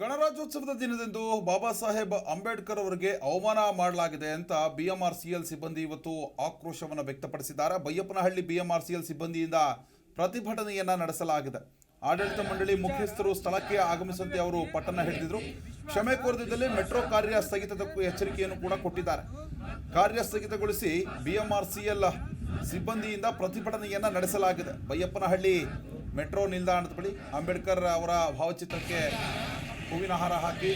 ಗಣರಾಜ್ಯೋತ್ಸವದ ದಿನದಂದು ಬಾಬಾ ಸಾಹೇಬ್ ಅಂಬೇಡ್ಕರ್ ಅವರಿಗೆ ಅವಮಾನ ಮಾಡಲಾಗಿದೆ ಅಂತ ಬಿಎಂಆರ್ಸಿಎಲ್ ಸಿಬ್ಬಂದಿ ಇವತ್ತು ಆಕ್ರೋಶವನ್ನು ವ್ಯಕ್ತಪಡಿಸಿದ್ದಾರೆ. ಬೈಯಪ್ಪನಹಳ್ಳಿ ಬಿಎಂಆರ್ಸಿಎಲ್ ಸಿಬ್ಬಂದಿಯಿಂದ ಪ್ರತಿಭಟನೆಯನ್ನ ನಡೆಸಲಾಗಿದೆ. ಆಡಳಿತ ಮಂಡಳಿ ಮುಖ್ಯಸ್ಥರು ಸ್ಥಳಕ್ಕೆ ಆಗಮಿಸುವಂತೆ ಅವರು ಪಟ್ಟಣ ಹಿಡಿದಿದ್ರು. ಕ್ಷಮೆ ಕೋರದಿದ್ದಲ್ಲಿ ಮೆಟ್ರೋ ಕಾರ್ಯ ಸ್ಥಗಿತದ ಎಚ್ಚರಿಕೆಯನ್ನು ಕೂಡ ಕೊಟ್ಟಿದ್ದಾರೆ. ಕಾರ್ಯ ಸ್ಥಗಿತಗೊಳಿಸಿ ಬಿಎಂಆರ್ಸಿಎಲ್ ಸಿಬ್ಬಂದಿಯಿಂದ ಪ್ರತಿಭಟನೆಯನ್ನ ನಡೆಸಲಾಗಿದೆ. ಬೈಯಪ್ಪನಹಳ್ಳಿ ಮೆಟ್ರೋ ನಿಲ್ದಾಣದ ಬಳಿ ಅಂಬೇಡ್ಕರ್ ಅವರ ಭಾವಚಿತ್ರಕ್ಕೆ ಹೂವಿನ ಹಾರ ಹಾಕಿ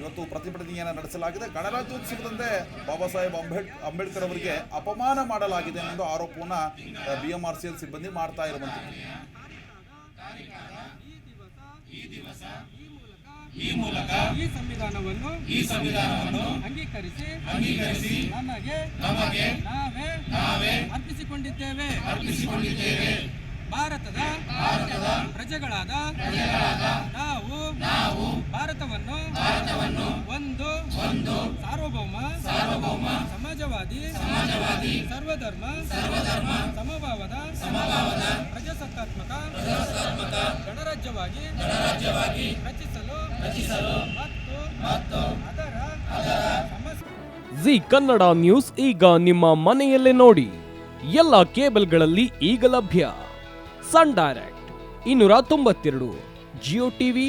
ಇವತ್ತು ಪ್ರತಿಭಟನೆಯನ್ನು ನಡೆಸಲಾಗಿದೆ. ಗಣರಾಜ್ಯೋತ್ಸವದಂದೇ ಬಾಬಾ ಸಾಹೇಬ್ ಅಂಬೇಡ್ ಅಂಬೇಡ್ಕರ್ ಅವರಿಗೆ ಅಪಮಾನ ಮಾಡಲಾಗಿದೆ ಎಂದು ಆರೋಪವನ್ನು B M R C L ಸಿಬ್ಬಂದಿ ಮಾಡ್ತಾ ಇರುವಂಥದ್ದು ಈ ಮೂಲಕ ಈ ಸಂವಿಧಾನವನ್ನು ಈ ಸಂವಿಧಾನವನ್ನು ಅಂಗೀಕರಿಸಿ ಅಂಗೀಕರಿಸಿ ನಮಗೆ ನಮಗೆ ನಾವೇ ನಾವೇ ಅರ್ಪಿಸಿಕೊಂಡಿದ್ದೇವೆ. ಅರ್ಪಿಸಿಕೊಂಡಿದ್ದೇವೆ. ಭಾರತದ ಭಾರತದ ಪ್ರಜೆಗಳಾದ ನಾವು ಭಾರತವನ್ನು ಭಾರತವನ್ನು ಒಂದು ಒಂದು ಸಾರ್ವಭೌಮ ಸಾರ್ವಭೌಮ ಸಮಾಜವಾದಿ ಸಮಾಜವಾದಿ ಸರ್ವಧರ್ಮ ಸರ್ವಧರ್ಮ ಸಮಭಾವದ ಸಮಭಾವದ ಪ್ರಜಾಸತ್ತಾತ್ಮಕ ಪ್ರಜಾಸತ್ತಾತ್ಮಕ ಗಣರಾಜ್ಯವಾಗಿ ಗಣರಾಜ್ಯವಾಗಿ ರಚಿಸಲು ರಚಿಸಲು ಮತ್ತು ಮತ್ತು ಅದರ ಅದರ ಜಿ ಕನ್ನಡ ನ್ಯೂಸ್ ಈಗ ನಿಮ್ಮ ಮನೆಯಲ್ಲೇ ನೋಡಿ ಎಲ್ಲ ಕೇಬಲ್ಗಳಲ್ಲಿ ಈಗ ಲಭ್ಯ ಸನ್ ಡೈರೆಕ್ಟ್ ಇನ್ನೂರ ತೊಂಬತ್ತೆರಡು ಜಿಯೋ ಟಿವಿ